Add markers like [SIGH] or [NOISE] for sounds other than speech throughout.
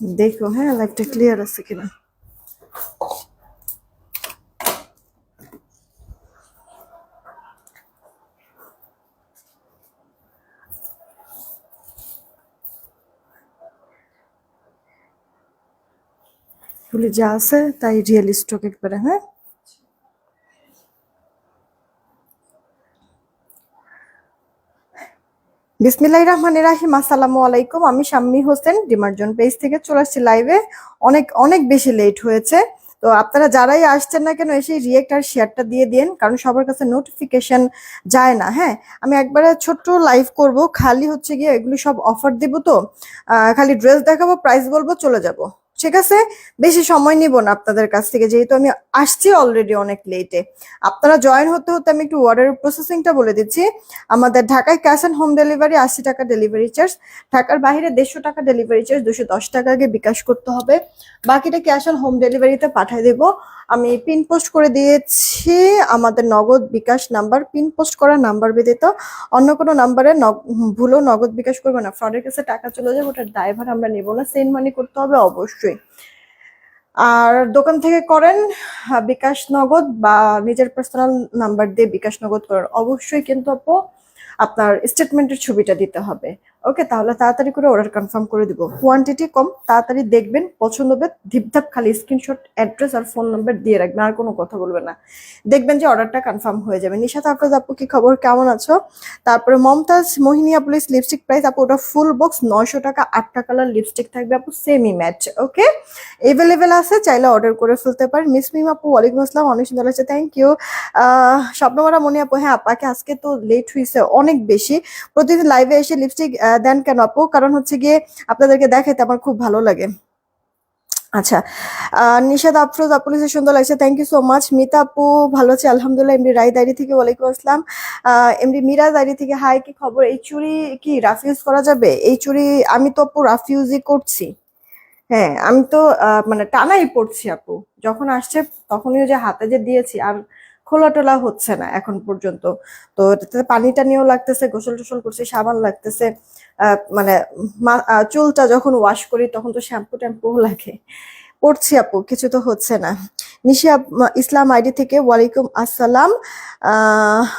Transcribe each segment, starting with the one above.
দেখো হ্যাঁ লাইভটা ক্লিয়ার আছে কিনা এগুলি যা আছে তাই রিয়েল স্টক একবারে হ্যাঁ বিসমিল্লাহ রহমান রাহিম, আসসালামু আলাইকুম। আমি শাম্মী হোসেন, ডিমার্জন পেজ থেকে চলে আসছি লাইভে। অনেক অনেক বেশি লেট হয়েছে। তো আপনারা যারাই আসছেন না কেন, এসে রিয়েক্ট আর শেয়ারটা দিয়ে দিন, কারণ সবার কাছে নোটিফিকেশন যায় না হ্যাঁ? আমি একবারে ছোট্ট লাইভ করব, খালি হচ্ছে গিয়ে এগুলো সব অফার দিব তো। খালি ড্রেস দেখাবো প্রাইস বলব, চলে যাব। ঠিক আছে? বেশি সময় নিব না আপনাদের কাছ থেকে, যেহেতু আমি আসছি অলরেডি অনেক লেটে আপনারা জয়েন হতে হতে আমি একটু অর্ডার প্রসেসিংটা বলে দিচ্ছি। আমাদের ঢাকায় ক্যাশ অন হোম ডেলিভারি আশি টাকা ডেলিভারি চার্জ ঢাকার বাইরে দেড়শো টাকা ডেলিভারি চার্জ দুশো দশ টাকা আগে বিকাশ করতে হবে। বাকিটা ক্যাশ অন হোম ডেলিভারিতে পাঠিয়ে দেব। আমি পিন পোস্ট করে দিয়েছি আমাদের Nagad bKash number. PIN post করা নাম্বার ব্যতীত অন্য কোনো নাম্বারে ভুলেও নগদ বিকাশ করবে না। ফ্রডের কাছে টাকা চলে যাবে ওটার ড্রাইভার আমরা নেব না। সেন্ড মানি করতে হবে অবশ্যই। আর দোকান থেকে করেন বিকাশ নগদ বা নিজের পার্সোনাল নাম্বার দিয়ে বিকাশ নগদ করেন। অবশ্যই কিন্তু আপু, আপনার স্টেটমেন্টের ছবিটা দিতে হবে। ওকে তাহলে তাড়াতাড়ি করে অর্ডার কনফার্ম করে দিব। কোয়ান্টিটি কম, তাড়াতাড়ি দেখবেন, পছন্দ হবে, ধিপধাপ খালি স্ক্রিনশট অ্যাড্রেস আর ফোন নাম্বার দিয়ে রাখবেন, আর কোনো কথা বলবেন না। দেখবেন যে অর্ডারটা কনফার্ম হয়ে যাবে। নিশাত আফরোজ আপু, কি খবর? কেমন আছো? তারপরে মমতাজ মোহিনী আপুলিস লিপস্টিক প্রাইস আপু, ওটা ফুল বক্স নয়শো টাকা, আটটা কালার লিপস্টিক থাকবে আপু সেমি ম্যাচ ওকে এভেলেবেল আছে, চাইলে অর্ডার করে ফেলতে পারেন। মিস মিম আপু, ওয়ালাইকুম আসসালাম, অনেক সুন্দর লাগছে থ্যাংক ইউ স্বপ্নমারা মনি আপু হ্যাঁ আপাকে আজকে তো লেট হয়েছে অনেক বেশি। প্রতিদিন লাইভে এসে লিপস্টিক দেন কেন আপু? কারণ হচ্ছে গিয়ে আপনাদেরকে দেখাইতে আমার খুব ভালো লাগে। আচ্ছা নিশাদ আফরোজ আপুলিসের সুন্দর লাগছে thank you so much Mita আপু, ভালো আছে, আলহামদুলিল্লাহ। এমডি রাই ডায়েরি থেকে ওয়ালাইকুম আসসালাম। এমডি মিরাজ ডায়েরি থেকে হাই কি খবর? এই চুড়ি কি রাফ ইউজ করা যাবে? এই চুড়ি আমি তো আপু রাফ ইউজই করছি। হ্যাঁ আমি তো মানে টানাই পড়ছি আপু। যখন আসছে তখনই যে হাতে যে দিয়েছি, আর খোলা টোলা হচ্ছে না এখন পর্যন্ত। তো পানি টানিও লাগতেছে গোসল টোসল করছি, সাবান লাগতেছে। মানে চুলটা যখন ওয়াশ করি তখন তো শ্যাম্পু ট্যাম্পুও লাগে। পড়ছি আপু, কিছু তো হচ্ছে না। নিশি আপ- ইসলাম আইডি থেকে ওয়ালাইকুম আসসালাম।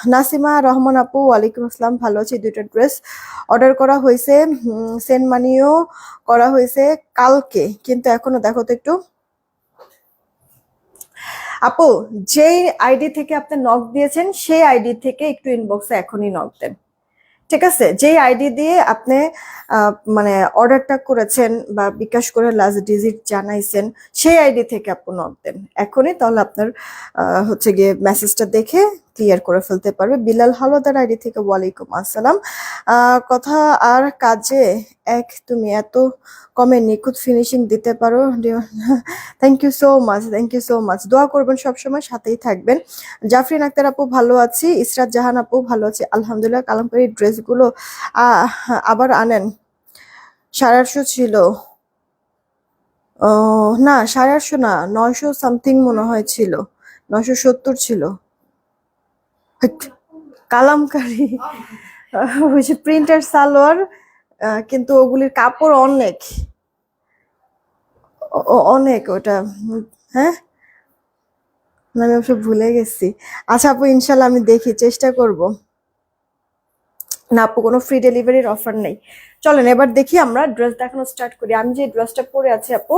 নাসিমা রহমান আপু, ওয়ালাইকুম আসসালাম, ভালো আছি, দুইটা ড্রেস অর্ডার করা হয়েছে। সেন্ড মানিও করা হয়েছে কালকে, কিন্তু এখনও দেখো তো একটু। আপু, যেই আইডি থেকে আপনি নক দিয়েছেন, সেই আইডি থেকে একটু ইনবক্সে এখনই নক দেন। ঠিক আছে, যেই আইডি দিয়ে আপনি মানে অর্ডারটা করেছেন বা বিকাশ করে লাস্ট ডিজিট জানাইছেন, সেই আইডি থেকে আপনি নক দেন। এখনই তাহলে আপনার হচ্ছে গিয়ে মেসেজটা দেখে ক্লিয়ার করে ফেলতে পারবে। বিলাল হালদার আইডি থেকে ওয়ালাইকুম আসসালাম। কথা আর কাজে এক, তুমি এত কমে নিখুঁত ফিনিশিং দিতে পারো। Thank you so much thank you so much দোয়া করবেন সবসময়, সাথেই থাকবেন। জাফরিন আক্তার আপু, ভালো আছি। ইসরাত জাহান আপু, ভালো আছি। আলহামদুলিল্লাহ কালামকারী ড্রেসগুলো আবার আনেন। আটশো ছিল। না, সাড়ে আটশো না, নয়শো সামথিং মনে হয় ছিল। নয়শো সত্তর ছিল। কালামকারী, ওই প্রিন্টার সালোয়ার কিন্তু ওগুলির কাপড় অনেক। অনেক ওটা হ্যাঁ? আমি অবশ্য ভুলে গেছি। আচ্ছা আপু, ইনশাল্লাহ আমি দেখি, চেষ্টা করব। না, আপু, কোনো ফ্রি ডেলিভারির অফার নেই। চলেন, এবার দেখি আমরা ড্রেস দেখানো স্টার্ট করি। আমি যে ড্রেসটা পরে আছি, আপু,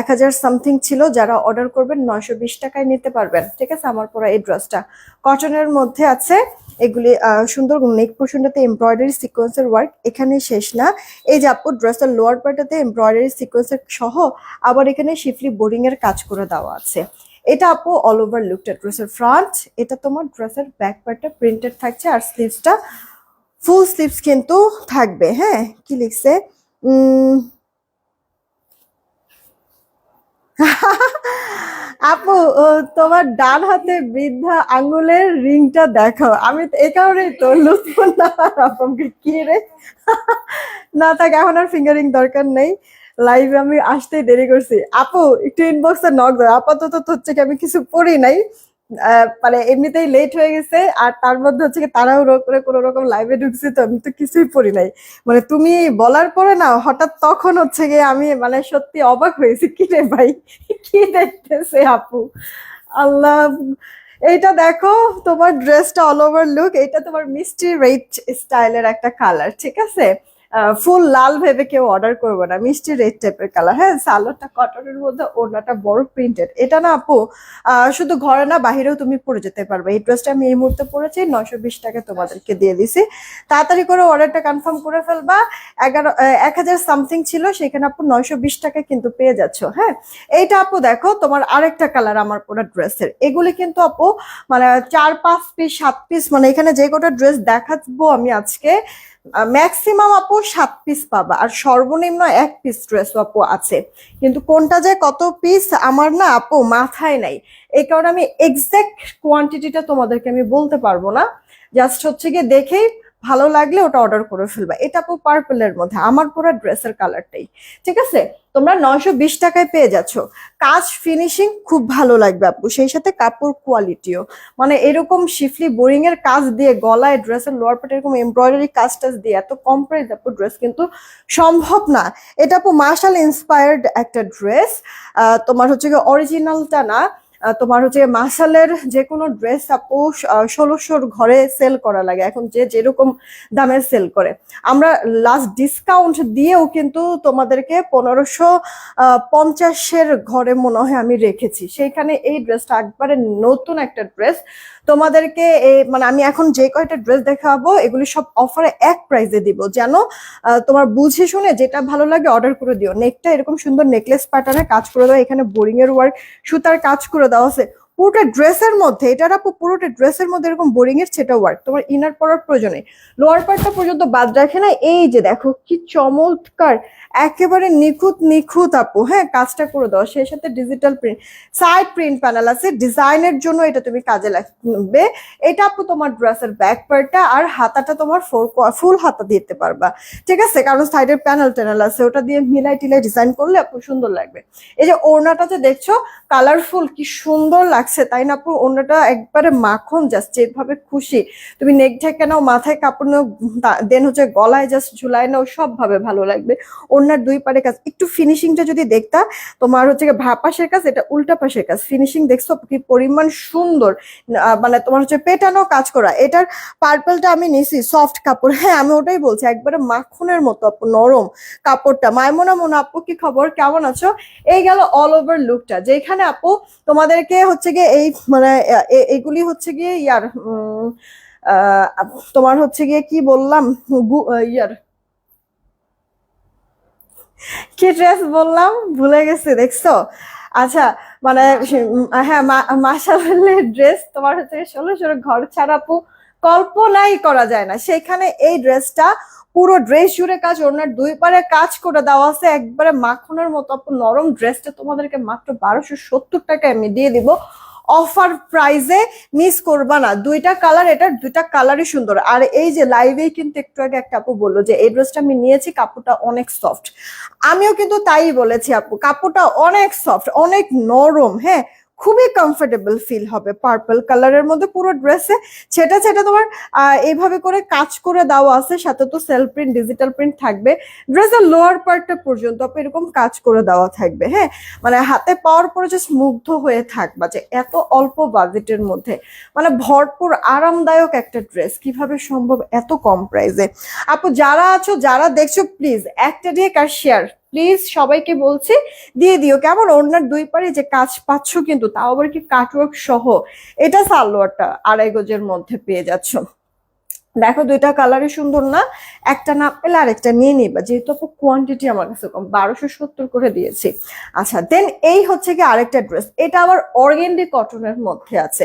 এক হাজার সামথিং ছিল, যারা অর্ডার করবেন নয়শো বিশ টাকায় নিতে পারবেন। ঠিক আছে, আমার পরা এই ড্রেসটা কটনের মধ্যে আছে এগুলি সুন্দর নেক পোর্শনটাতে এমব্রয়ডারি সিকোয়েন্সের ওয়ার্ক এখানে শেষ না। এই যে আপু ড্রেসের লোয়ার পার্টটাতে এমব্রয়ডারি সিকোয়েন্সের সহ, আবার এখানে শিফলি বোরিং এর কাজ করে দেওয়া আছে। এটা আপু অল ওভার লুকটা ড্রেসের ফ্রন্ট এটা তোমার ড্রেসের ব্যাক পার্টটা প্রিন্টেড থাকছে, আর স্লিভসটা ফুল স্লিভস কিন্তু থাকবে হ্যাঁ? কি লিখছে? [LAUGHS] আপু তোমার ডান হাতে বৃদ্ধা আঙ্গুলের রিংটা দেখো আমি তো এই কারণেই তো আপনকে কি রে? [LAUGHS] না থাক, এখন আর ফিঙ্গারিং দরকার নেই। লাইভে আমি আসতেই দেরি করছি। আপু, একটু ইনবক্সে নক দাও। আপাতত হচ্ছে কি আমি কিছু পড়ি নাই। মানে এমনিতেই লেট হয়ে গেছে, আর তার মধ্যে হচ্ছে কি তাড়াহুড়ো করে কোনো রকম লাইভে ঢুকছি তো আমি তো কিছুই পড়ি নাই। মানে তুমি বলার পরে না, হঠাৎ তখন হচ্ছে গিয়ে আমি মানে সত্যি অবাক হয়েছি, কি রে ভাই? কি দেখতেছে আপু? আল্লাহ, এইটা দেখো, তোমার ড্রেসটা অল ওভার লুক এটা তোমার মিষ্টি রেড স্টাইলের একটা কালার ঠিক আছে? ফুল লাল ভেবে কেউ অর্ডার করবে না, মিষ্টি রেড টাইপের কালার হ্যাঁ সালোয়ারটা কটনের মধ্যে, ওড়নাটা বড় প্রিন্টেড এটা না আপু শুধু ঘরে না, বাহিরেও তুমি পরে যেতে পারবে। এই ড্রেসটা আমি এই মুহূর্তে পরেছি, নয়শো বিশ টাকা তোমাদেরকে দিয়ে দিছি। তাড়াতাড়ি করে অর্ডারটা কনফার্ম করে ফেলবা। এগারো এক হাজার সামথিং ছিল, সেখানে আপু নয়শো বিশ টাকা কিন্তু পেয়ে যাচ্ছ হ্যাঁ? এইটা আপু দেখো, তোমার আরেকটা কালার আমার পুরো ড্রেসের এগুলি কিন্তু আপু মানে চার পাঁচ পিস সাত পিস মানে এখানে যে কটা ড্রেস দেখাবো আমি আজকে ম্যাক্সিমাম আপু সাত পিস পাবা, আর সর্বনিম্ন এক পিস ড্রেস আপু আছে। কিন্তু কোনটা যে কত পিস আমার না আপু মাথায় নাই। এই কারণে আমি এক্স্যাক্ট কোয়ান্টিটিটা তোমাদেরকে আমি বলতে পারব না। জাস্ট হচ্ছে গিয়ে দেখেই ভালো লাগলে ওটা অর্ডার করে ফেলবা। এটা আপু পার্পলের মধ্যে, আমার পুরো ড্রেসের কালারটাই ঠিক আছে? তোমরা নয়শো বিশ টাকায় পেয়ে যাচ্ছ। কাজ ফিনিশিং খুব ভালো লাগবে আপু, সেই সাথে কাপড় কোয়ালিটিও মানে এরকম শিফলি বোরিং এর কাজ দিয়ে গলায় ড্রেসের লোয়ার পার্ট এরকম এমব্রয়ডারি কাজ টাজ দিয়ে এত কম প্রাইস আপু ড্রেস কিন্তু সম্ভব না। এটা আপু মার্শাল ইন্সপায়ার্ড একটা ড্রেস তোমার হচ্ছে গিয়ে অরিজিনালটা না তোমার হচ্ছে মাসালের যে কোনো ড্রেস আপু ষোলোশোর ঘরে সেল করা লাগে। এখন যে যেরকম দামে সেল করে। আমরা লাস্ট ডিসকাউন্ট দিয়েও কিন্তু তোমাদেরকে পনেরোশো পঞ্চাশের ঘরে মনে হয় আমি রেখেছি। সেইখানে এই ড্রেসটা একবারে নতুন একটা ড্রেস তোমাদেরকে মানে আমি এখন যে কয়টা ড্রেস দেখাবো, এগুলি সব অফারে এক প্রাইজে দিব। যেন তোমার বুঝে শুনে যেটা ভালো লাগে অর্ডার করে দিও। নেকটা এরকম সুন্দর নেকলেস প্যাটার্নে কাজ করে দেওয়া, এখানে বোরিং এর ওয়ার্ক সুতার কাজ করে দেওয়া আছে। পুরোটা ড্রেসের মধ্যে এটার আপু পুরোটা ড্রেসের মধ্যে এরকম বোরিং এর সেটা ওয়ার্ক তোমার ইনার পরার প্রয়োজনে লোয়ার পার্টটা পর্যন্ত বাদ রাখে না, এই যে দেখো কি চমৎকার, একেবারে নিখুঁত নিখুঁত আপু হ্যাঁ কাজটা করে দাও, সেই সাথে digital print side print panel আছে ডিজাইনের জন্য এটা তুমি কাজে লাগবে। এটা আপু তোমার ড্রেসের ব্যাক পার্টটা আর হাতাটা তোমার ফোর ফুল হাতা দিতে পারবা। ঠিক আছে? কারণ সাইডের প্যানেল ট্যানেল আছে, ওটা দিয়ে মিলাই টিলাই ডিজাইন করলে আপু সুন্দর লাগবে। এই যে ওড়নাটা যে দেখছ কালারফুল কি সুন্দর লাগছে। তাই না আপু? ওড়নাটা একবারে মাখন জাস্ট যেভাবে খুশি। তুমি নেক ঢেকে নাও, মাথায় কাপড় নাও দেন হচ্ছে গলায় জাস্ট ঝুলাই নাও সব ভাবে ভালো লাগবে। ওড়নার দুই পারে কাজ। একটু ফিনিশিংটা যদি দেখতা, তোমার হচ্ছে গিয়ে ভা পাশের কাজ, এটা উল্টা পাশের কাজ। ফিনিশিং দেখছ কি পরিমাণ সুন্দর। মানে তোমার হচ্ছে পেটানো কাজ করা। এটার পার্পলটা আমি নিছি সফট কাপড়। হ্যাঁ আমি ওটাই বলছি, একবারে মাখনের মতো আপু, নরম কাপড়টা। মায়মোনা মনে, আপু, কি খবর? কেমন আছো? এই গেল অল ওভার লুকটা যেখানে আপু, তোমাদেরকে হচ্ছে গিয়ে এই মানে এগুলি হচ্ছে গিয়ে ইয়ার তোমার হচ্ছে গিয়ে কি বললাম? ইয়ার। কি ড্রেস বললাম? ভুলে গেছি, দেখছ? আচ্ছা মানে হ্যাঁ মাসালের ড্রেস তোমার হচ্ছে ষোলো ষোলো ঘর ছাড়া আপু কল্পনাই করা যায় না। সেখানে এই ড্রেসটা পুরো ড্রেস জুড়ে কাজ ওনার দুই পারে কাজ করে দেওয়া আছে। একবারে মাখনের মতো নরম ড্রেসটা তোমাদেরকে মাত্র বারোশো সত্তর টাকায় আমি দিয়ে দিব। অফার প্রাইজে মিস করবা না। দুইটা কালার, এটা দুইটা কালারই সুন্দর। আর এই যে লাইভেই কিন্তু একটু আগে একটা আপু বলল যে, এই ড্রেসটা আমি নিয়েছি, কাপড়টা অনেক সফট আমিও কিন্তু তাই বলেছি আপু, কাপড়টা অনেক সফট অনেক নরম হ্যাঁ? খুবই কমফোর্টেবল ফিল হবে। পার্পল কালারের মধ্যে পুরো ড্রেসে সেটা সেটা তোমার এইভাবে করে কাজ করে দেওয়া আছে, সাথে তো সেলফ প্রিন্ট ডিজিটাল প্রিন্ট থাকবে। ড্রেসের লোয়ার পার্টটা পর্যন্ত এরকম কাজ করে দেওয়া থাকবে হ্যাঁ? মানে হাতে পাওয়ার পরে জাস্ট মুগ্ধ হয়ে থাকবা যে এত অল্প বাজেটের মধ্যে। মানে ভরপুর, আরামদায়ক একটা ড্রেস কীভাবে সম্ভব এত কম প্রাইসে আপু, যারা আছো, যারা দেখছ প্লিজ একটা দিয়ে কার শেয়ার প্লিজ সবাইকে বলছি, দিয়ে দিও। কেমন? ওনার দুই পারে যে কাজ পাচ্ছ কিন্তু তাও আবার কি কাটওয়ার্ক সহ? এটা সালোয়ারটা আড়াই গজের মধ্যে পেয়ে যাচ্ছ। দেখো দুইটা কালারই সুন্দর না? একটা না পেলে আরেকটা নিয়ে নিবা। যেহেতু কোয়ান্টিটি আমার কাছে কম, বারোশো সত্তর করে দিয়েছি। আচ্ছা দেন এই হচ্ছে কি আরেকটা ড্রেস এটা আবার অর্গেন্ডি কটনের মধ্যে আছে।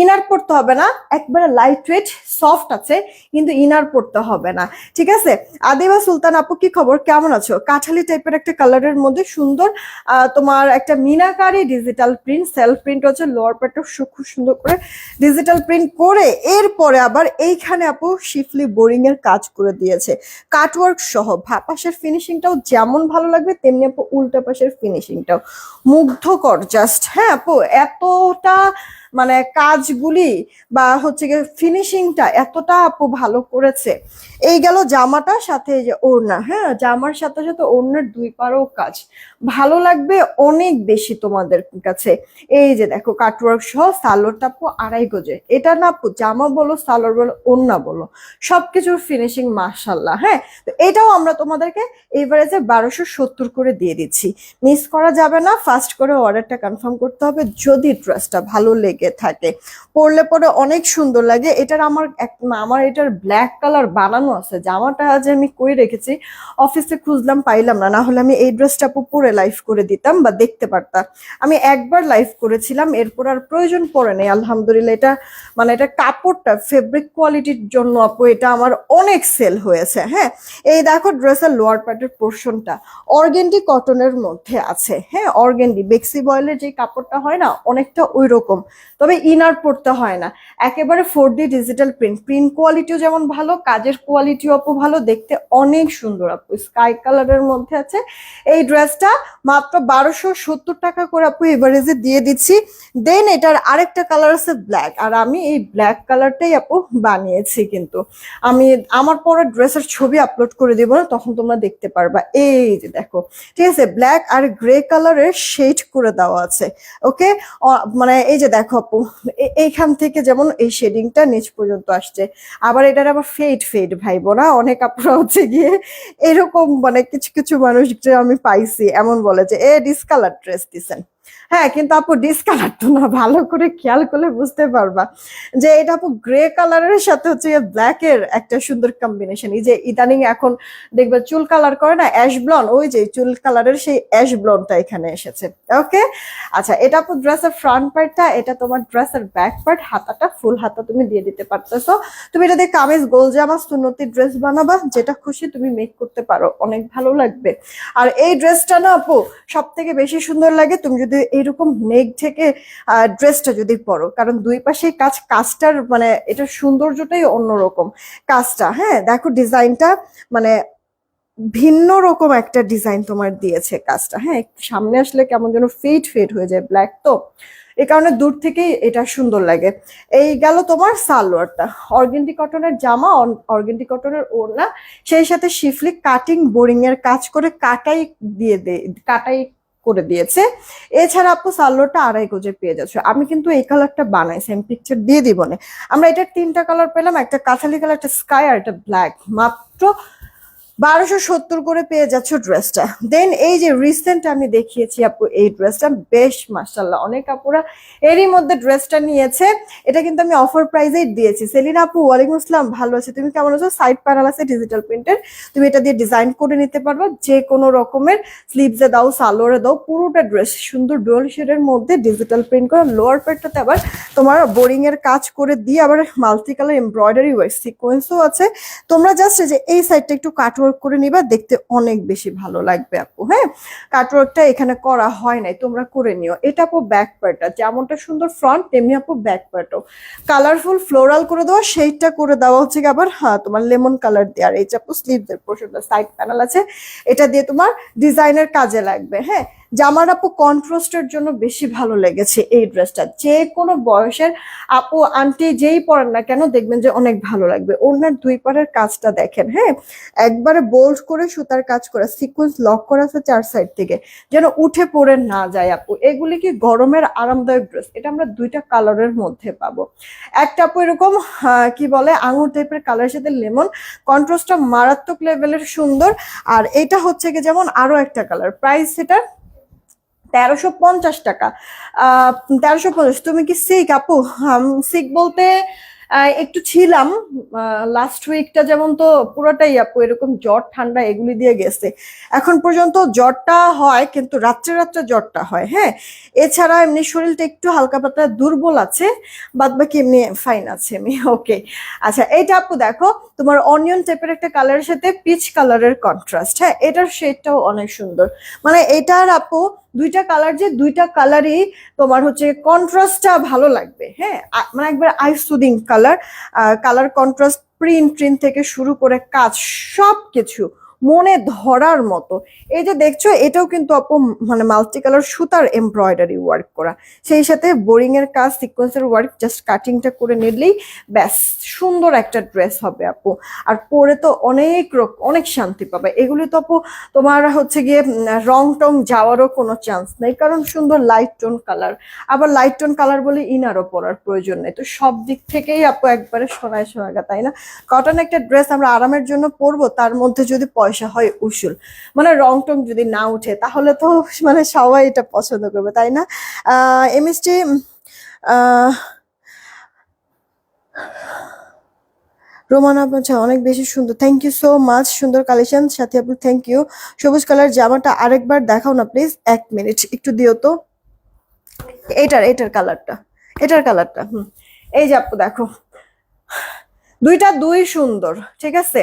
ইনার পড়তে হবে না, একবারে লাইট ওয়েট সফট আছে, কিন্তু ইনার পড়তে হবে না। ঠিক আছে? আদিবা সুলতান আপু, কি খবর? কেমন আছো? কাঠালি টাইপের একটা কালারের মধ্যে সুন্দর তোমার একটা মিনাকারি ডিজিটাল প্রিন্ট সেলফ প্রিন্ট হচ্ছে লোয়ার পার্টটা খুব সুন্দর করে ডিজিটাল প্রিন্ট করে এরপরে আবার এইখানে আপু শিফলি বোরিং এর কাজ করে দিয়েছে। কাটওয়ার্ক সহ, ভা- পাশের ফিনিশিংটাও যেমন ভালো লাগবে, তেমনি আপু উল্টা পাশের ফিনিশিংটাও মুগ্ধকর জাস্ট হ্যাঁ আপু, এতটা মানে কাজগুলি বা হচ্ছে গিয়ে ফিনিশিংটা এতটা আপু ভালো করেছে। এই গেল জামাটা, সাথে যে ওড়না হ্যাঁ? জামার সাথে সাথে ওড়নার দুই পারও কাজ। ভালো লাগবে অনেক বেশি তোমাদের কাছে। এই যে দেখো কাটওয়ার্ক সহ সালোয়ারটা আপু আড়াই গজে। এটা না আপু, জামা বলো, সালোয়ার বলো, ওড়না বলো। সবকিছুর ফিনিশিং মার্শাল্লাহ হ্যাঁ? তো এটাও আমরা তোমাদেরকে এভারেজে বারোশো সত্তর করে দিয়ে দিচ্ছি। মিস করা যাবে না ফার্স্ট করে অর্ডারটা কনফার্ম করতে হবে। যদি ড্রেসটা ভালো লেগে থাকে পরলে পরে অনেক সুন্দর লাগে। এটার আমার এক- আমার এটার ব্ল্যাক কালার বানানো আছে। জামাটা আজ আমি কই রেখেছি? অফিসে খুঁজলাম, পাইলাম না। না হলে আমি এই ড্রেসটা পরে লাইভ করে দিতাম বা দেখতে পারতাম। আমি একবার লাইভ করেছিলাম, এরপর আর প্রয়োজন পড়ে নেই। আলহামদুলিল্লাহ, এটা মানে এটা কাপড়টা ফেব্রিক কোয়ালিটির জন্য আপু এটা আমার অনেক সেল হয়েছে হ্যাঁ? এই দেখো ড্রেসের লোয়ার প্যাটের পোর্শনটা অর্গেন্ডি কটনের মধ্যে আছে হ্যাঁ? অর্গেন্ডি বেক্সি বয়েলের যে কাপড়টা হয় না, অনেকটা ওই রকম তবে ইনার পড়তে হয় না। একেবারে four D digital print print কোয়ালিটিও যেমন ভালো, কাজের কোয়ালিটিও আপু ভালো, দেখতে অনেক সুন্দর আপু। স্কাই কালারের মধ্যে আছে। এই ড্রেসটা মাত্র বারোশো সত্তর টাকা করে আপু এভারেজে দিয়ে দিচ্ছি। দেন এটার আরেকটা কালার আছে ব্ল্যাক আর আমি এই ব্ল্যাক কালারটাই আপু বানিয়েছি কিন্তু। আমি আমার পরে ড্রেসের ছবি আপলোড করে দিব না, তখন তোমরা দেখতে পারবা। এই যে দেখো, ঠিক আছে ব্ল্যাক আর গ্রে কালারের শেড করে দেওয়া আছে। ওকে মানে এই যে দেখো এইখান থেকে যেমন এই শেডিংটা নিচ পর্যন্ত আসছে। আবার এটার আবার ফেড ফেড ভাইব না? অনেক আপনারা হচ্ছে গিয়ে এরকম মানে কিছু কিছু মানুষ যে আমি পাইছি, এমন বলে যে, এ ডিসকালার ড্রেস দিছেন। হ্যাঁ কিন্তু আপু ডিসকালার তো না, ভালো করে খেয়াল করলে বুঝতে পারবা। যে এটা আপু গ্রে কালারের সাথে হচ্ছে ব্ল্যাক এর একটা সুন্দর কম্বিনেশন এই যে ইদানিং এখন দেখবে চুল কালার করে না অ্যাশ ব্লন ওই যে চুল কালারের সেই অ্যাশ ব্লনটা এখানে এসেছে। ওকে আচ্ছা এটা আপু ড্রেসের ফ্রন্ট পার্টটা এটা তোমার ড্রেসের ব্যাক পার্ট হাতাটা ফুল হাতা তুমি দিয়ে দিতে পারতেছো। তুমি এটা দিয়ে কামিজ গোল জামা সুন্নতি ড্রেস বানাবা, যেটা খুশি তুমি মেক করতে পারো, অনেক ভালো লাগবে। আর এই ড্রেসটা না আপু সব থেকে বেশি সুন্দর লাগে, তুমি যদি এইরকম নেক থেকে ড্রেসটা যদি পরো, কারণ দুই পাশে কাজ, কাজটার মানে এটার সৌন্দর্যটাই অন্যরকম। কাজটা হ্যাঁ দেখো ডিজাইনটা মানে ভিন্ন রকম একটা ডিজাইন তোমার দিয়েছে কাজটা হ্যাঁ সামনে আসলে কেমন যেন ফেড ফেড হয়ে যায় ব্ল্যাক তো। এ কারণে দূর থেকেই এটা সুন্দর লাগে। এই গেল তোমার সালোয়ারটা, অর্গেন্ডি কটনের জামা অর্গেন্ডি কটনের ওড়না, সেই সাথে শিফলি কাটিং বোরিং এর কাজ করে কাটাই দিয়ে দে, কাটাই করে দিয়েছে। এছাড়া আপু সালোয়ারটা আড়াই গোজে পেয়ে যাচ্ছে। আমি কিন্তু এই কালারটা বানাই সেম পিকচার দিয়ে দিব না। আমরা এটা তিনটা কালার পেলাম, একটা কাঁঠালি কালার একটা স্কাই আর একটা ব্ল্যাক মাত্র বারোশো সত্তর করে পেয়ে যাচ্ছ ড্রেসটা দেন এই যে রিসেন্ট আমি দেখিয়েছি আপু, এই ড্রেসটা বেশ মাসাল্লাহ অনেক আপুরা এরই মধ্যে ড্রেসটা নিয়েছে। এটা কিন্তু আমি অফার প্রাইজেই দিয়েছি। সেলিনা আপু, ওয়ালাইকুম আসসালাম, ভালো আছে। তুমি কেমন আছো? সাইড প্যানেল আছে ডিজিটাল প্রিন্টের তুমি এটা দিয়ে ডিজাইন করে নিতে পারবে যে কোনো রকমের স্লিভসে দাও, সালোয়ারে দাও, পুরোটা ড্রেস সুন্দর ডুয়াল শেডের মধ্যে ডিজিটাল প্রিন্ট করা লোয়ার প্যাডটাতে আবার তোমার বোরিং এর কাজ করে দিয়ে আবার মাল্টি কালার এমব্রয়ডারি ওয়ার্ক সিকোয়েন্সও আছে। তোমরা জাস্ট যে, এই সাইডটা একটু কাটওয়ার্ক করে নিবা, দেখতে অনেক বেশি ভালো লাগবে আপু হ্যাঁ? কাটওয়ার্কটা এখানে করা হয় নাই, তোমরা করে নিও। এটা আপু ব্যাক পার্টটা যেমনটা সুন্দর ফ্রন্ট তেমনি আপু ব্যাক পার্টও কালারফুল ফ্লোরাল করে দেওয়া, সেইটা করে দেওয়া হচ্ছে আবার হ্যাঁ তোমার লেমন কালার দেওয়ার এই যে আপু স্লিভদের পোর্শনটা সাইড প্যানেল আছে, এটা দিয়ে তোমার ডিজাইনের কাজে লাগবে হ্যাঁ? জামার আপু কন্ট্রাস্টের জন্য বেশি ভালো লেগেছে এই ড্রেসটা। যে কোনো বয়সের আপু, আন্টি যেই পরেন না কেন দেখবেন যে অনেক ভালো লাগবে। ওনার দুই পারের কাজটা দেখেন হ্যাঁ? একবারে বোল্ড করে সুতার কাজ করা সিকোয়েন্স লক করা আছে চার সাইড থেকে, যেন উঠে পড়ে না যায় আপু। এগুলি কি গরমের আরামদায়ক ড্রেস? এটা আমরা দুইটা কালারের মধ্যে পাবো। একটা আপু এরকম কি বলে, আঙুর টাইপের কালারের সাথে লেমন কন্ট্রাস্টটা মারাত্মক লেভেলের সুন্দর। আর এটা হচ্ছে কি যেমন আরও একটা কালার প্রাইস এটা তেরোশো পঞ্চাশ টাকা। তেরোশো পঞ্চাশ, তুমি কি সিক আপু সিক বলতে একটু ছিলাম লাস্ট উইকটা যেমন তো পুরোটাই আপু এরকম জ্বর, ঠান্ডা এগুলি দিয়ে গেছে। এখন পর্যন্ত জ্বরটা হয়, কিন্তু রাত্রে রাত্রে জ্বরটা হয় হ্যাঁ? এছাড়া এমনি শরীরটা একটু হালকা পাতলা দুর্বল আছে, বাদ বাকি এমনি ফাইন আছে আমি [LAUGHS] ওকে আচ্ছা এইটা আপু দেখো, তোমার অনিয়ন টাইপের একটা কালারের সাথে পিচ কালারের কন্ট্রাস্ট হ্যাঁ? এটার শেডটাও অনেক সুন্দর। মানে এটার আপু দুইটা কালার যে দুইটা কালারই তোমার হচ্ছে কন্ট্রাস্টটা ভালো লাগবে হ্যাঁ? মানে একবার eye soothing colour colour contrast print print থেকে শুরু করে কাজ সব কিছু মনে ধরার মতো। এই যে দেখছ, এটাও কিন্তু আপু মানে মাল্টি কালার সুতার এমব্রয়ডারি ওয়ার্ক করা। সেই সাথে বোরিং এর কাজ সিকোয়েন্সের ওয়ার্ক জাস্ট কাটিংটা করে নিলেই ব্যাস, সুন্দর একটা ড্রেস হবে আপু। আর পরে তো অনেক অনেক শান্তি পাবে। এগুলি তো আপু তোমার হচ্ছে গিয়ে রং টং যাওয়ারও কোনো চান্স নেই। কারণ সুন্দর লাইট টোন কালার আবার লাইট টোন কালার বলে ইনারও পরার প্রয়োজন নেই। তো সব দিক থেকেই আপু একবারে সোনায় সোহাগা তাই না? কটন একটা ড্রেস আমরা আরামের জন্য পরবো, তার মধ্যে যদি পয়সা হয় উসুল। মানে রং টং যদি না উঠে, তাহলে তো মানে সবাই এটা পছন্দ করবে, তাই না? এমএসটি রোমানা আচ্ছা অনেক বেশি সুন্দর। থ্যাংক ইউ সো মাচ সুন্দর কালেকশন সাথে আপু থ্যাংক ইউ সবুজ কালার জামাটা আরেকবার দেখাও না প্লিজ এক মিনিট একটু দিও তো। এটার এটার কালারটা এটার কালারটা হুম। এই যে আপু, দেখো। দুইটা দুই সুন্দর, ঠিক আছে?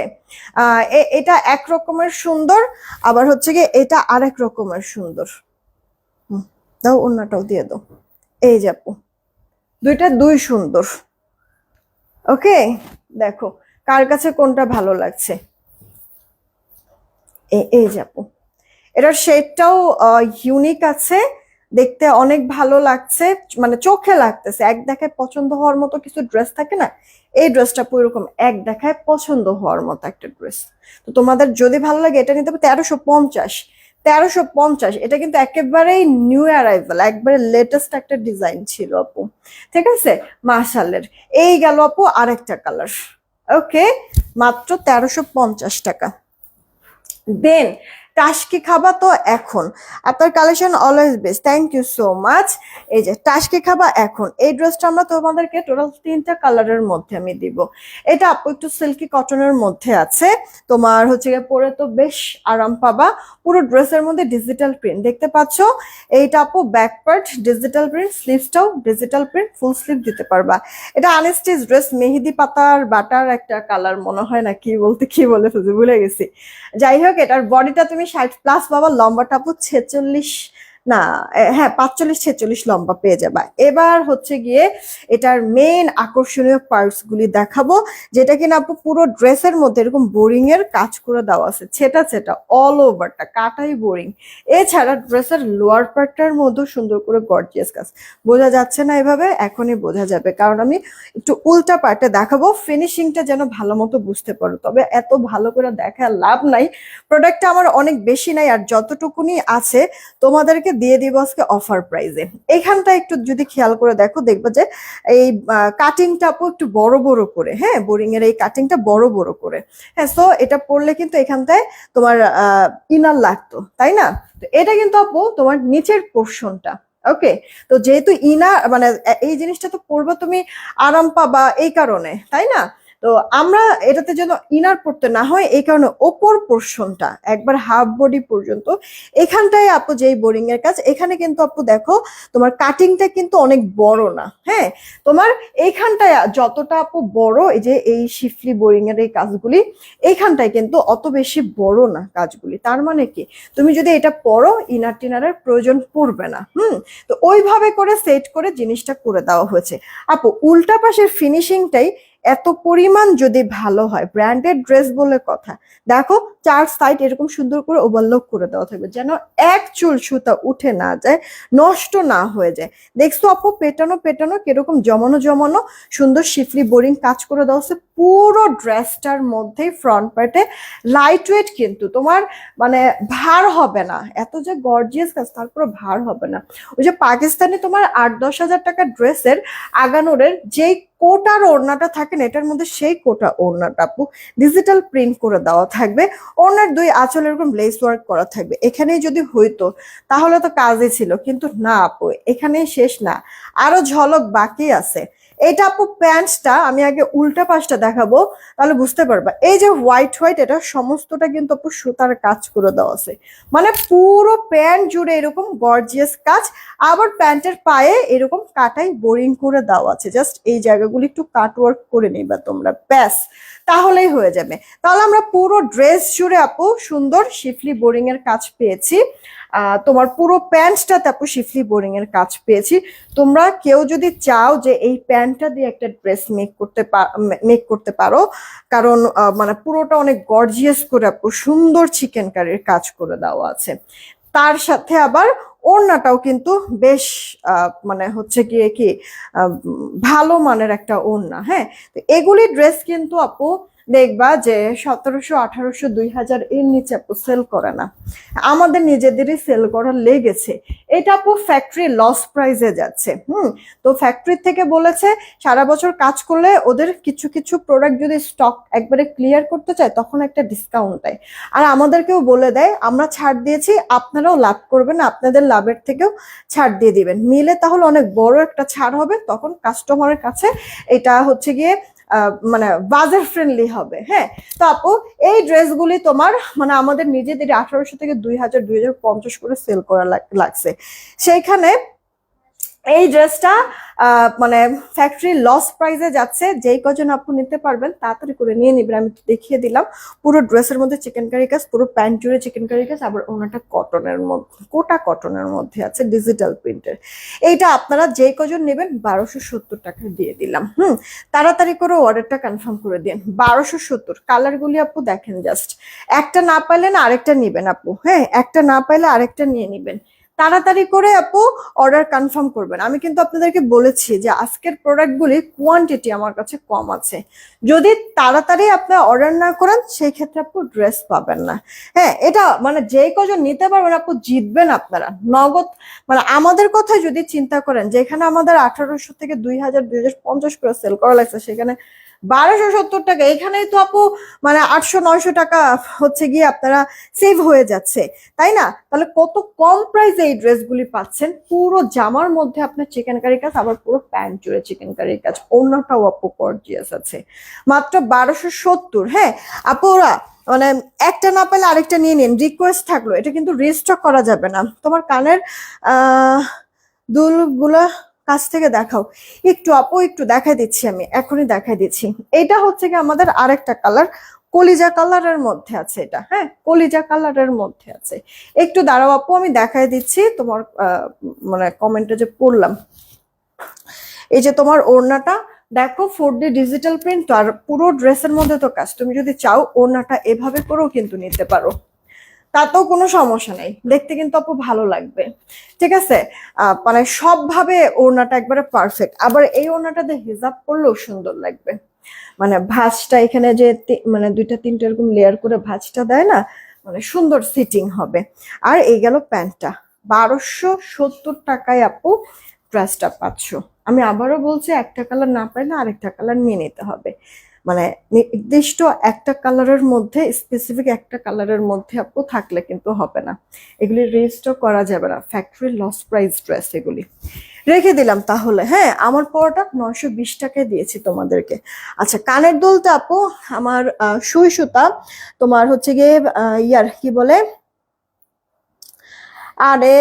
এটা এক রকমের সুন্দর, আবার হচ্ছে গিয়ে এটা আরেক রকমের সুন্দর। দাও অন্যটাও দিয়ে দাও। এই যে আপু, দুইটা দুই সুন্দর। ওকে? দেখো, কার কাছে কোনটা ভালো লাগছে? এই যে আপু, এটার শেডটাও ইউনিক আছে। দেখতে অনেক ভালো লাগছে মানে চোখে লাগতেছে। এক দেখায় পছন্দ হওয়ার মতো কিছু ড্রেস থাকে না, এই ড্রেসটা পুরো এরকম এক দেখায় পছন্দ হওয়ার মতো একটা ড্রেস তো তোমাদের যদি ভালো লাগে, এটা নিতে হবে তেরোশো পঞ্চাশ। তেরোশো পঞ্চাশ, এটা কিন্তু একেবারেই নিউ অ্যারাইভাল একবারে লেটেস্ট একটা ডিজাইন ছিল আপু। ঠিক আছে? মার্শালের এই গেল আপু আরেকটা কালার ওকে মাত্র তেরোশো পঞ্চাশ টাকা। দেন টাসকি খাবা তো এখন। আপনার collection always best thank you so much এই যে, টাসকি খাবা এখন। এই ড্রেসটা আমরা তোমাদেরকে টোটাল তিনটা কালারের মধ্যে আমি দিব। এটা আপু একটু সিল্কি কটনের মধ্যে আছে। তোমার হচ্ছে গিয়ে পরে তো বেশ আরাম পাবা। পুরো ড্রেসের মধ্যে ডিজিটাল প্রিন্ট দেখতে পাচ্ছ? এইটা আপু ব্যাক পার্ট ডিজিটাল প্রিন্ট স্লিভসটাও ডিজিটাল প্রিন্ট ফুল স্লিভ দিতে পারবা। এটা আনস্টিচ ড্রেস মেহেদি পাতার বাটার একটা কালার মনে হয় না কি বলতে কি বলে ফেলছি ভুলে গেছি। যাই হোক, এটার বডিটা তুমি ষাট প্লাস বাবা লম্বাটা আপু ছেচল্লিশ না হ্যাঁ পাঁচচল্লিশ ছেচল্লিশ লম্বা পেয়ে যাবা। এবার হচ্ছে গিয়ে এটার মেন আকর্ষণীয় পার্টস গুলি দেখাবো, যেটা কিনা আপু পুরো ড্রেসের মধ্যে এরকম বোরিং এর কাজ করে দেওয়া আছে। ছেটা ছেটা অল ওভারটা কাটাই বোরিং এছাড়া ড্রেসের লোয়ার পার্টটার মধ্যেও সুন্দর করে গর্জিয়াস কাজ। বোঝা যাচ্ছে না এভাবে? এখনই বোঝা যাবে। কারণ আমি একটু উল্টা পার্টে দেখাবো ফিনিশিংটা যেন ভালো মতো বুঝতে পারো। তবে এত ভালো করে দেখা লাভ নাই। প্রোডাক্টটা আমার অনেক বেশি নাই, আর যতটুকুনি আছে তোমাদেরকে দিয়ে দিব আজকে অফার প্রাইজে এখানটা একটু যদি খেয়াল করে দেখো, দেখবে যে এই কাটিংটা একটু বড় বড় করে হ্যাঁ? বোরিং এর এই কাটিংটা বড় বড় করে। হ্যাঁ সো এটা পরলে কিন্তু এখানটায় তোমার ইনার লাগতো, তাই না? তো এটা কিন্তু আপু তোমার নিচের পোর্শনটা ওকে তো যেহেতু ইনার মানে এই জিনিসটা তো পরবে তুমি আরাম পাবা এই কারণে, তাই না? তো আমরা এটাতে যেন ইনার পড়তে না হয়, এই কারণে ওপর পোর্শনটা একবার হাফ বডি পর্যন্ত। এখানটায় আপু যেই বোরিং এর কাজ, এখানে কিন্তু আপু দেখো, তোমার কাটিংটা কিন্তু অনেক বড় না হ্যাঁ? তোমার এইখানটায় যতটা আপু বড়, এই যে এই শিফলি বোরিং এর এই কাজগুলি, এইখানটায় কিন্তু অত বেশি বড় না কাজগুলি। তার মানে কি? তুমি যদি এটা পরো ইনার টিনারের প্রয়োজন পড়বে না, হুম? তো ওইভাবে করে সেট করে জিনিসটা করে দেওয়া হয়েছে। আপু, উল্টা পাশের ফিনিশিংটাই এত পরিমাণ যদি ভালো হয় ব্র্যান্ডেড ড্রেস বলে কথা, দেখো চার সাইড এরকম সুন্দর করে ওভারলোক করে দেওয়া থাকবে, যেন এক চুল সুতা উঠে না যায়, নষ্ট না হয়ে যায়। দেখছ আপু, পেটানো পেটানো কীরকম জমানো জমানো, সুন্দর শিফলি বোরিং কাজ করে দেওয়া হচ্ছে পুরো ড্রেসটার মধ্যেই ফ্রন্ট পার্টে লাইট ওয়েট কিন্তু তোমার মানে ভার হবে না, এত যে গর্জিয়াস কাজ তারপর ভার হবে না। ওই যে পাকিস্তানি তোমার আট দশ হাজার টাকার ড্রেসের আগানোরের যেই কোটার ওড়নাটা থাকে না, এটার মধ্যে সেই কোটা ওড়নাটা আপু ডিজিটাল প্রিন্ট করে দেওয়া থাকবে। ওড়নার দুই আঁচল এরকম লেস ওয়ার্ক করা থাকবে। এখানেই যদি হইতো, তাহলে তো কাজই ছিল। কিন্তু না আপু, এখানেই শেষ না। আরও ঝলক বাকি আছে। এটা আপু প্যান্টটা আমি আগে উল্টা পাশটা দেখাবো, তাহলে বুঝতে পারবা। এই যে হোয়াইট হোয়াইট এটা সমস্তটা কিন্তু আপু সুতার কাজ করে দেওয়া আছে। মানে পুরো প্যান্ট জুড়ে এরকম গর্জিয়াস কাজ, আবার প্যান্টের পায়ে এরকম কাটাই বোরিং করে দেওয়া আছে। জাস্ট এই জায়গাগুলি একটু কাট ওয়ার্ক করে নিবা তোমরা, ব্যাস, তাহলেই হয়ে যাবে। তাহলে আমরা পুরো ড্রেস জুড়ে আপু সুন্দর শিফলি বোরিং এর কাজ পেয়েছি। তোমার পুরো প্যান্টটাতে আপু শিফলি বোরিং এর কাজ পেয়েছি। তোমরা কেউ যদি চাও যে এই প্যান্টটা দিয়ে একটা ড্রেস মেক করতে মেক করতে পারো। কারণ মানে পুরোটা অনেক গর্জিয়াস করে আপু, সুন্দর চিকেন কারির কাজ করে দেওয়া আছে। তার সাথে আবার ওড়নাটাও কিন্তু বেশ মানে হচ্ছে গিয়ে কি ভালো মানের একটা ওড়না হ্যাঁ? তো এগুলি ড্রেস কিন্তু আপু দেখবা যে সতেরোশো, আঠারোশো দুই হাজার এর নিচে আপু সেল করে না। আমাদের নিজেদেরই সেল করা লেগেছে। এটা আপু ফ্যাক্টরি লস প্রাইসে যাচ্ছে, হুম? তো ফ্যাক্টরি থেকে বলেছে, সারা বছর কাজ করলে ওদের কিছু কিছু প্রোডাক্ট যদি স্টক একবারে ক্লিয়ার করতে চায়, তখন একটা ডিসকাউন্ট দেয়। আর আমাদেরকেও বলে দেয়, আমরা ছাড় দিয়েছি, আপনারাও লাভ করবেন, আপনাদের লাভের থেকেও ছাড় দিয়ে দিবেন। মিলে তাহলে অনেক বড় একটা ছাড় হবে, তখন কাস্টমারের কাছে এটা হচ্ছে গিয়ে মানে বাজার ফ্রেন্ডলি হবে হ্যাঁ? তো আপু, এই ড্রেসগুলি তোমার মানে আমাদের নিজেদের আঠারোশো থেকে দুই হাজার দুই হাজার পঞ্চাশ করে সেল করা লাগ- লাগছে। সেইখানে এই ড্রেসটা মানে ফ্যাক্টরি লস প্রাইসে যাচ্ছে, যেই কজন আপু নিতে পারবেন তাড়াতাড়ি করে নিয়ে নিবেন। আমি দেখিয়ে দিলাম। পুরো ড্রেসের মধ্যে চিকেন কারি কাজ পুরো প্যান্ট জুড়ে চিকেন কারি কাজ আবার ওনাটা কটনের মধ্যে কোটা কটনের মধ্যে আছে ডিজিটাল প্রিন্টের এইটা আপনারা যেই কজন নেবেন, বারোশো সত্তর টাকা দিয়ে দিলাম। হুম, তাড়াতাড়ি করে অর্ডারটা কনফার্ম করে দিন। বারোশো সত্তর কালারগুলি আপু দেখেন জাস্ট একটা না পাইলে না আরেকটা নিবেন আপু। হ্যাঁ একটা না পাইলে আরেকটা নিয়ে নিবেন। তাড়াতাড়ি করে আপু অর্ডার কনফার্ম করবেন। আমি কিন্তু আপনাদেরকে বলেছি যে আজকের প্রোডাক্টগুলি কোয়ান্টিটি আমার কাছে কম আছে। যদি তাড়াতাড়ি আপনারা অর্ডার না করেন, সেই ক্ষেত্রে আপু ড্রেস পাবেন না। হ্যাঁ এটা মানে যে কজন নিতে পারবেন আপু, জিতবেন আপনারা। নগদ মানে আমাদের কথাই যদি চিন্তা করেন, যেখানে আমাদের আঠারোশো থেকে দুই হাজার দুই হাজার পঞ্চাশ করে সেল করা লাগছে, সেখানে বারোশো সত্তর টাকা। এখানেই তো আপু মানে আটশো, নয়শো টাকা হচ্ছে গিয়ে আপনারা সেভ হয়ে যাচ্ছে, তাই না? তাহলে কত কম প্রাইসে এই ড্রেসগুলি পাচ্ছেন? পুরো জামার মধ্যে আপনার চিকেন কারি কাজ আবার পুরো প্যান্ট জুড়ে চিকেন কারির কাজ। অন্যটাও আপু গর্জিয়াস আছে। মাত্র বারোশো সত্তর হ্যাঁ? আপু, ওরা মানে একটা না পেলে আরেকটা নিয়ে নিন। রিকোয়েস্ট থাকল। এটা কিন্তু রিস্টক করা যাবে না। তোমার কানের দুলগুলা কাছ থেকে দেখাও। একটু আপু, একটু দেখাই দিচ্ছি আমি, এখনই দেখাই দিচ্ছি। এটা হচ্ছে কি আমাদের আরেকটা কালার কলিজা কালারের মধ্যে আছে এটা হ্যাঁ? কলিজা কালারের মধ্যে আছে। একটু দাঁড়াও আপু, আমি দেখাই দিচ্ছি তোমার মানে কমেন্টে যে পড়লাম। এই যে তোমার ওড়নাটা, দেখো ফোর ডি ডিজিটাল প্রিন্ট আর পুরো ড্রেসের মধ্যে তো কাজ। তুমি যদি চাও, ওড়নাটা এভাবে করেও কিন্তু নিতে পারো। তাতেও কোনো সমস্যা নেই। দেখতে কিন্তু আপু ভালো লাগবে। ঠিক আছে? মানে সবভাবে ওড়নাটা একবারে পারফেক্ট আবার এই ওড়নাটাতে হিজাব করলেও সুন্দর লাগবে। মানে ভাঁজটা এখানে যে মানে দুইটা তিনটা এরকম লেয়ার করে ভাঁজটা দেয় না মানে সুন্দর সিটিং হবে। আর এই গেল প্যান্টটা। বারোশো সত্তর টাকায় আপু ড্রেসটা পাচ্ছ। আমি আবারও বলছি, একটা কালার না পাইলে আরেকটা কালার নিয়ে নিতে হবে। মানে নির্দিষ্ট একটা কালারের মধ্যে স্পেসিফিক একটা কালারের মধ্যে আপু থাকলে কিন্তু হবে না। এগুলি রেজিস্টার করা যাবে না। ফ্যাক্টরি লস প্রাইস ড্রেস এগুলি। রেখে দিলাম তাহলে। হ্যাঁ আমার পরোটা নয়শো বিশ টাকায় দিয়েছি তোমাদেরকে। আচ্ছা কানের দুলটা আপু, আমার সুই সুতা, তোমার হচ্ছে গিয়ে ইয়ার, কি বলে? আরে,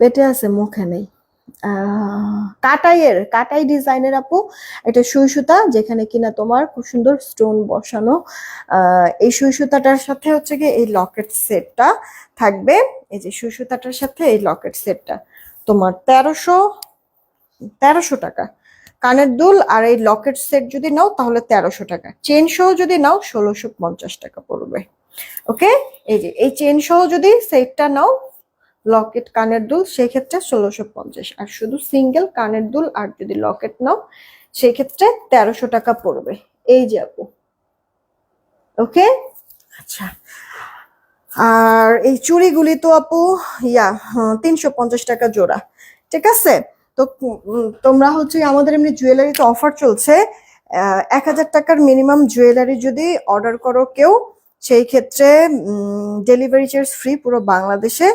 পেটে আছে, মুখে নেই। কাটাইয়ের, কাটাই ডিজাইনের আপু এটা সুই সুতা যেখানে কিনা তোমার খুব সুন্দর স্টোন বসানো। এই সুই সুতাটার সাথে হচ্ছে গিয়ে এই লকেট সেটটা থাকবে। এই যে সুই সুতাটার সাথে এই লকেট সেটটা তোমার তেরোশো তেরোশো টাকা। কানের দুল আর এই লকেট সেট যদি নাও তাহলে তেরোশো টাকা। চেন সহ যদি নাও ষোলোশো পঞ্চাশ টাকা পড়বে। ওকে এই যে, এই চেন সহ যদি সেটটা নাও লকেট কানের দুল সেই ক্ষেত্রে ষোলোশো পঞ্চাশ। আর শুধু সিঙ্গেল কানের দুল, আর যদি লকেট নাও সেই ক্ষেত্রে তেরোশো টাকা পড়বে। এই যে আপু। ওকে? আচ্ছা। আর এই চুড়িগুলি তো আপু, ইয়া তিনশো পঞ্চাশ টাকা জোড়া। ঠিক আছে? তো তোমরা হচ্ছে আমাদের এমনি জুয়েলারিতে অফার চলছে। এক হাজার টাকার মিনিমাম জুয়েলারি যদি অর্ডার করো কেউ, সেই ক্ষেত্রে ডেলিভারি চার্জ ফ্রি পুরো বাংলাদেশে।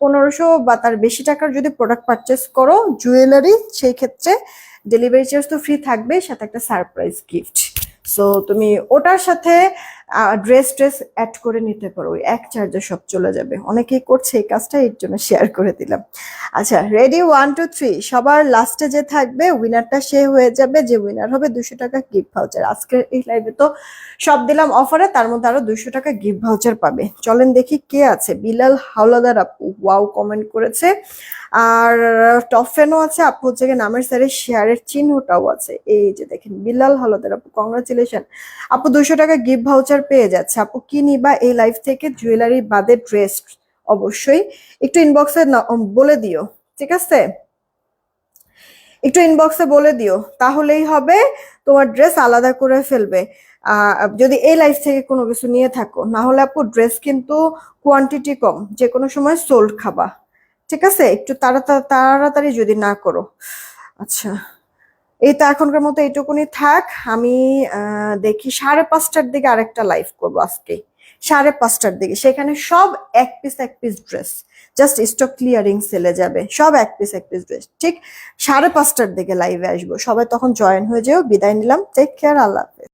পনেরোশো বা তার বেশি টাকার যদি প্রোডাক্ট পারচেস করো জুয়েলারি সেই ক্ষেত্রে ডেলিভারি চার্জ তো ফ্রি থাকবে, সাথে একটা সারপ্রাইজ গিফট সো তুমি ওটার সাথে ড্রেস ট্রেস অ্যাড করে নিতে পারো, ওই এক চার্জে সব চলে যাবে। অনেকেই করছে এই কাজটা, এর জন্য শেয়ার করে দিলাম। আচ্ছা রেডি ওয়ান টু থ্রি সবার লাস্টে যে থাকবে উইনারটা সে হয়ে যাবে, যে উইনার হবে দুশো টাকা গিফট ভাউচার আজকের এই লাইভে তো সব দিলাম অফারে তার মধ্যে আরও দুশো টাকা গিফট ভাউচার পাবে। চলেন দেখি কে আছে। বিলাল হাওলাদার আপু ওয়াও কমেন্ট করেছে। আর টপ ফ্যানও আছে, আপু হচ্ছে নামের স্যারের শেয়ারের চিহ্নটাও আছে। এই যে দেখেন, বিলাল হাওলাদার আপু কংগ্রাচুলেশন আপু দুশো টাকা গিফট ভাউচার পেয়ে যাচ্ছে। আপু, কি নিবা এই লাইফ থেকে? জুয়েলারি বাদে ড্রেস অবশ্যই। একটু ইনবক্সে বলে দিও, ঠিক আছে? একটু ইনবক্সে বলে দিও, তাহলেই হবে তোমার ড্রেস আলাদা করে ফেলবে। যদি এই লাইফ থেকে কোনো কিছু নিয়ে থাকো, না হলে আপু ড্রেস কিন্তু কোয়ান্টিটি কম। যে কোনো সময় সোল্ড খাবা। ঠিক আছে? একটু তাড়াতাড়ি যদি না করো। আচ্ছা। এই তো এখনকার মতো এইটুকুনি থাক। আমি দেখি সাড়ে পাঁচটার দিকে আরেকটা লাইভ করব আজকে। সাড়ে পাঁচটার দিকে। সেখানে সব এক পিস এক piece dress just stock clearing সেলে যাবে। সব এক পিস এক পিস ড্রেস ঠিক সাড়ে পাঁচটার দিকে লাইভে আসব। সবাই তখন জয়েন হয়ে যেও। বিদায় নিলাম। টেক কেয়ার আল্লাহ হাফেজ।